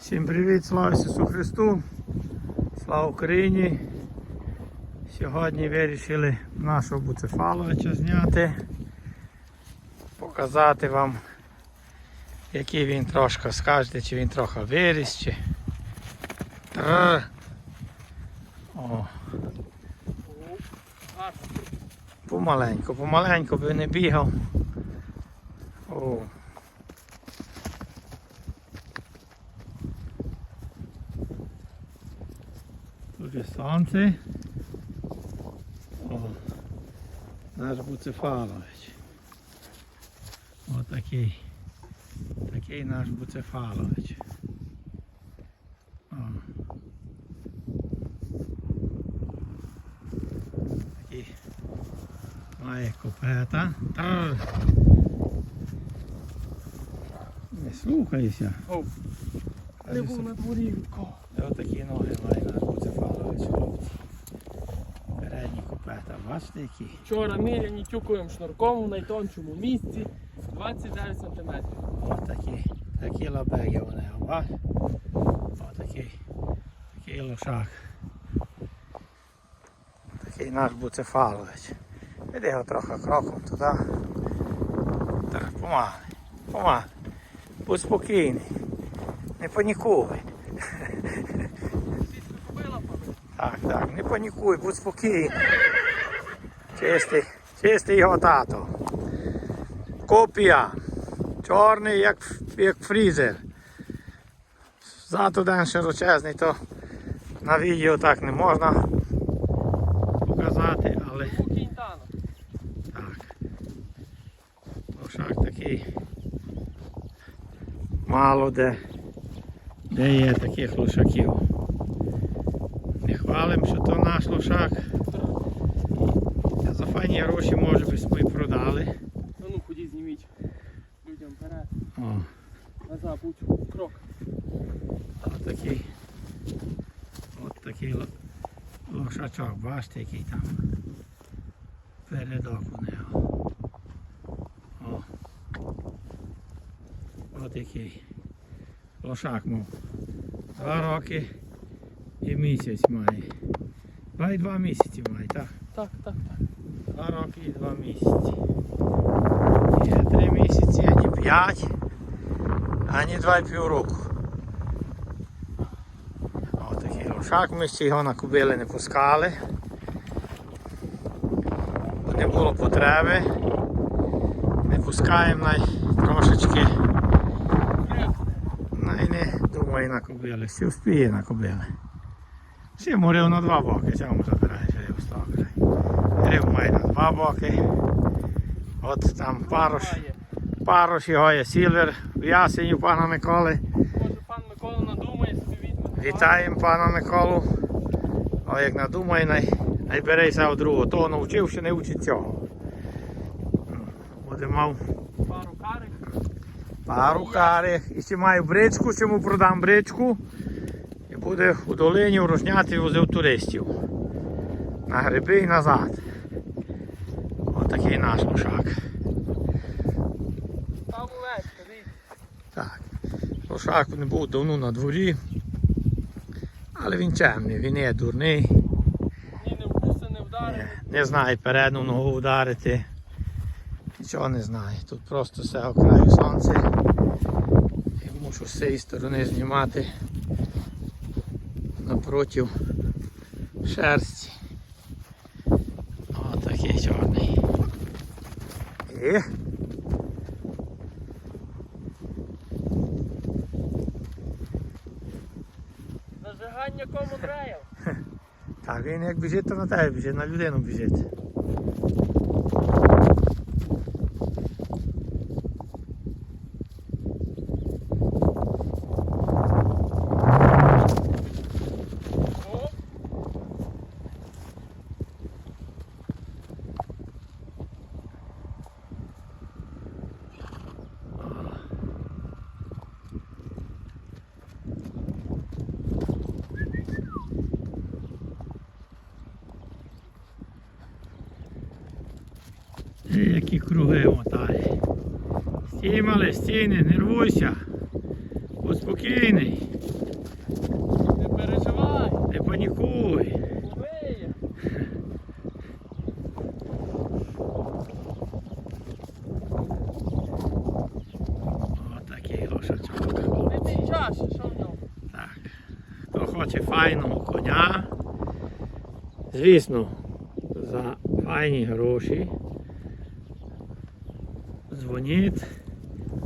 Всім привіт, слава Ісусу Христу, слава Україні. Сьогодні вирішили нашого буцефаловича зняти, показати вам, який він трошки скажете, чи він трохи виріс, чи. Тррр. О, помаленьку, помаленьку би не бігав. О. Тут є сонце. О, наш Буцефалович. Отакий. Такий наш Буцефалович. О. Такий має копета. Та. Не слухайся. Не був на дворі. Ось такі ноги має наш Буцефалович, хлопці. Передні копета, бачите які? Вчора міряні тюкуємо шнурком в найтоншому місці 29 см. Ось такі, такі лабеги вони, бач? Ось такий, такий лошак. Такий наш Буцефалович. Іди його трохи кроком туди. Так, помагай, помагай. Будь спокійний. Не панікуй. Так, так, не панікуй, будь спокійний. Чистий, чистий його тато. Копія. Чорний, як, як фрізер. Зад один широчезний, то на відео так не можна показати, але так. Лошак такий. Мало де, де є таких лошаків. Не хвалим, що то наш лошак. За файні гроші може би ми продали. Ну ну ходіть зніміть. Людям вперед. Назад, будь крок. от такий. От такий лошачок, бачите, який там. Передок у нього. О. От який. Лошак мов. Два роки і місяць має. Два і два місяці має, так. Так, так, так. Два роки і два місяці. Є три місяці, ані п'ять, ані два і півроку. Отакий лошак, ми ще його на кубили не пускали. Бо не було потреби. Не пускаємо най трошечки. Най не думаю на кубили, всі вспіє на кубили. Всі морив на два боки, чому забираєш рибу з того краю? Рив має на два боки. От там парош, Має. парош його є сілвер в ясені пана Миколи. Може пан Микола надумає. Вітаємо пана Миколу. А як надумає, най, най береся в другого. Того навчив, що не вчить цього. Буде мав Пару карик. пару карих. І ще маю бричку, чому продам бричку. Буде у долині врожняти возив туристів. На гриби і назад. Отакий наш лошак. Так. Лошак не був давно на дворі. Але він чемний, він є дурний. Ні, не вкуси, не вдари. Не, не знає передну ногу вдарити. Нічого не знає. Тут просто з цього краю сонце. І мушу з цієї сторони знімати напротив шерсті. О, такий чорний. І Зажигання кому трейл. так, він як біжить, то на тебе біжить, на людину біжить. І які круги мотає. Стій, мале, стій, не нервуйся. Будь Спокійний, Не переживай. не панікуй. Отакий лошачок. Не чаші, що в ньому? Так. Хто хоче файного коня, звісно, за файні гроші. Дзвоніть,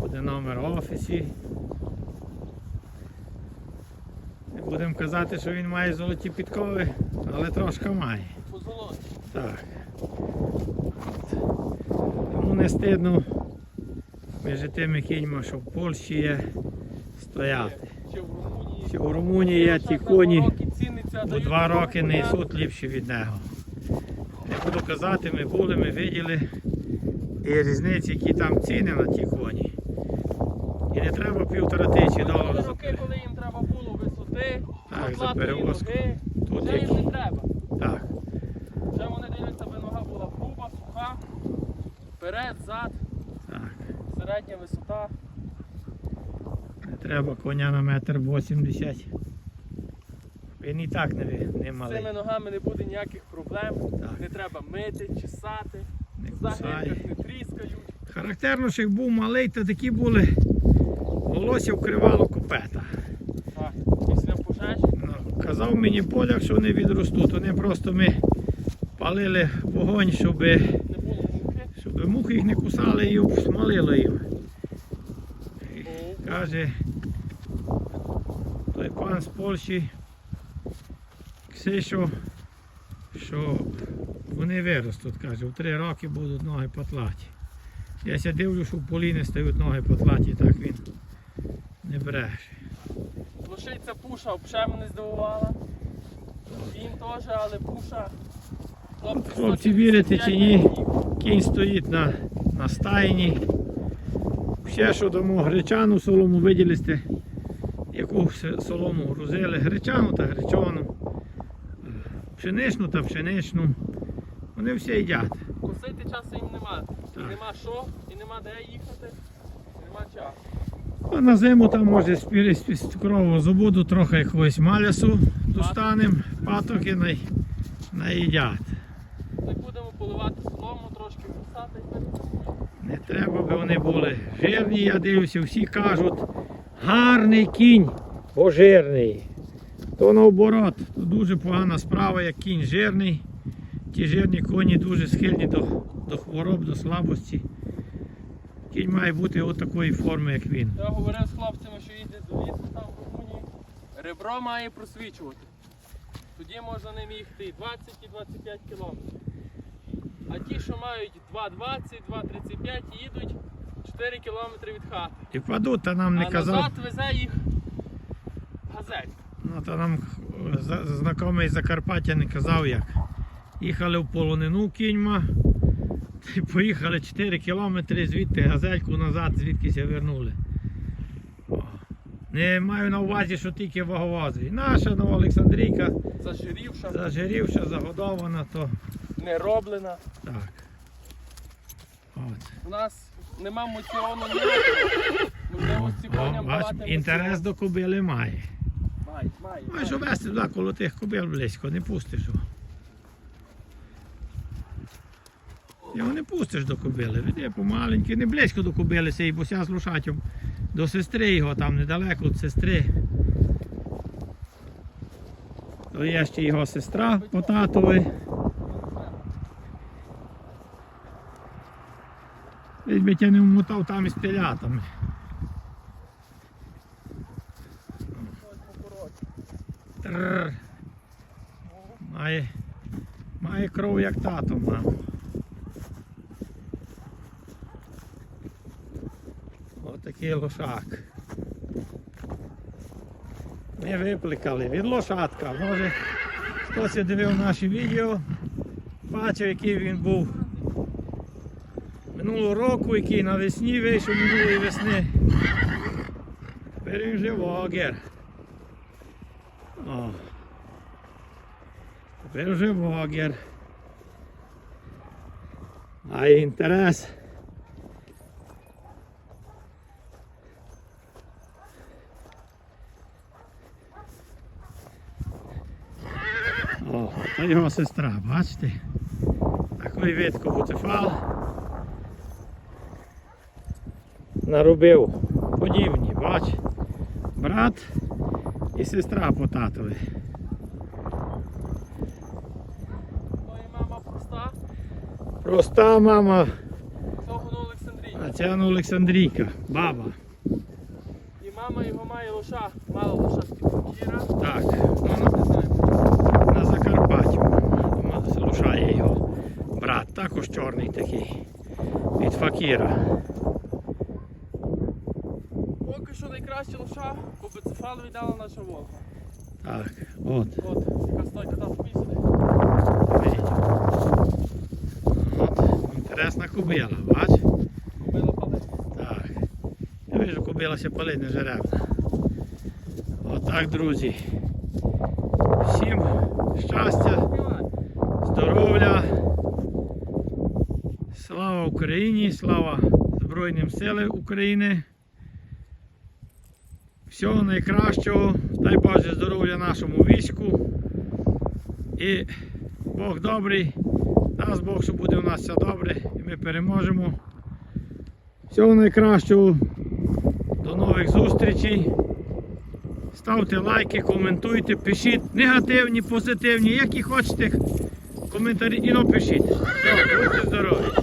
буде номер в офісі. Не будемо казати, що він має золоті підкови, але трошки має. Так. Йому не стидно між тими кіньми, що в Польщі є, стояти. Чи в Румунії. Є ті коні. Бо два роки не суд ліпші від нього. Не буду казати, ми були, ми виділи і різниці, які там ціни на ті коні. І не треба півтора тисячі доларів. роки, коли їм треба було висоти, Так, за перевозку. ноги. Тут Вже їм не треба. Так, Вже вони дивляться, аби нога була груба, суха, вперед, зад, так. середня висота. Не треба коня на метр вісімдесят. Він і так не, не З цими ногами не буде ніяких проблем. Так. Не треба мити, чесати, Не кусає. не тріскають. Характерно, що як був малий, то такі були. Волосся вкривало купета. Так, після пожежі. Ну, казав мені поляк, що вони відростуть. Вони просто ми палили вогонь, щоб, Не було муки. щоб мухи їх не кусали і обсмалило їм. І Каже, той пан з Польщі, Ксишо, що вони виростуть, каже, в три роки будуть ноги потлаті. Я ся дивлю, що в поліни стають ноги потлаті, так він не бреше. Лошиця пуша взагалі мене здивувала. Він теж, але пуша. Хлопці, Хлопці, вірите чи ні? Кінь стоїть на, на стайні. Ще що дамо гречану солому виділисти, яку солому грузили. Гречану та гречану, пшеничну та пшеничну. Вони всі їдять. Косити часу їм нема. Так. Нема що, і нема де їхати, нема часу. А на зиму там може з корову забуду, трохи якогось малясу достанемо, патоки най, наїдять. Так будемо поливати солому, трошки кусати. Не треба би вони були жирні, я дивлюся, всі кажуть, гарний кінь, бо жирний. То наоборот, то дуже погана справа, як кінь жирний. Ті жирні коні дуже схильні до, до хвороб, до слабості. Кінь має бути от такої форми, як він. Я говорив з хлопцями, що їде до лісу там в Румунії. Ребро має просвічувати. Тоді можна ним їхати і 20, і 25 кілометрів. А ті, що мають 2,20, 2,35, їдуть 4 кілометри від хати. І падуть, та нам не а казав. назад везе їх газель. Ну, то нам знайомий Закарпаття не казав як. Їхали в полонину кіньма, поїхали 4 кілометри звідти газельку назад, звідкися вернули. Не маю на увазі, що тільки ваговози. Наша нова Олександрійка Зажирівша, зажирівша, загодована, то не роблена. так. От. У нас нема моціону ніякого. Можливо, ці коням бач, інтерес до кобили має. Має, має. Маєш має. увести туди коло тих кобил близько, не пустиш його. Його не пустиш до кобили, веди помаленьки, не близько до кобили сей, бо ся з лошатям до сестри його там недалеко від сестри. То є ще його сестра по татові. Десь би тя не вмотав там із телятами. Має, має кров як тато мав. Отакий лошак. Ми випликали від лошадка. Може хтось дивив наші відео, бачив, який він був минулого року, який навесні вийшов минулої весни. Тепер він вже вогер. Тепер вже вогер. Має інтерес. Це його сестра, бачите? Такий видко буцефал. Наробив подібні, бач. Брат і сестра по татові. То мама проста, Проста мама, а ця ну Олександрійка, баба. І мама його має лоша, мала лоша Кіра. Так, ну, Не знаю. на, на Закарпатті мама залишає його брат, також чорний такий. Від факіра. Поки що найкраще лоша, бо бицефал віддала наша Волга. Так, от. От, яка стойка там сюди. От, інтересна кобила, бач? Купила палець. Так. Я вижу, кобила ся палить не жеребна. Отак, друзі. Всім щастя, здоров'я. Слава Україні, слава Збройним силам України. Всього найкращого. Дай Боже здоров'я нашому війську. І Бог добрий. Дасть Бог, що буде у нас все добре і ми переможемо. Всього найкращого. До нових зустрічей. Ставте лайки, коментуйте, пишіть негативні, позитивні, які хочете коментарі і напишіть. Все, будьте здорові.